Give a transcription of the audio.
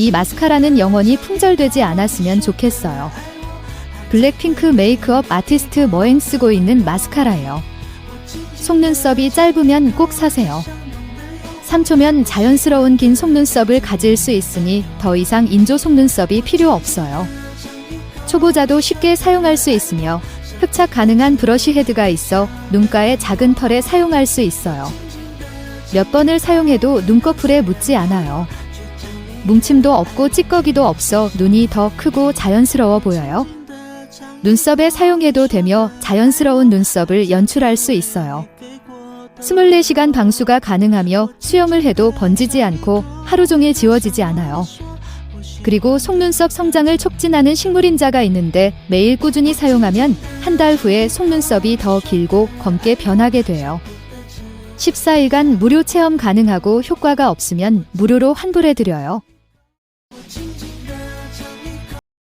이 마스카라는 영원히 품절되지 않았으면 좋겠어요. 블랙핑크 메이크업 아티스트 머행 쓰고 있는 마스카라예요. 속눈썹이 짧으면 꼭 사세요. 3초면 자연스러운 긴 속눈썹을 가질 수 있으니 더 이상 인조 속눈썹이 필요 없어요. 초보자도 쉽게 사용할 수 있으며 흡착 가능한 브러쉬 헤드가 있어 눈가의 작은 털에 사용할 수 있어요. 몇 번을 사용해도 눈꺼풀에 묻지 않아요. 뭉침도 없고 찌꺼기도 없어 눈이 더 크고 자연스러워 보여요. 눈썹에 사용해도 되며 자연스러운 눈썹을 연출할 수 있어요. 24시간 방수가 가능하며 수영을 해도 번지지 않고 하루 종일 지워지지 않아요. 그리고 속눈썹 성장을 촉진하는 식물인자가 있는데 매일 꾸준히 사용하면 한 달 후에 속눈썹이 더 길고 검게 변하게 돼요. 14일간 무료 체험 가능하고 효과가 없으면 무료로 환불해 드려요.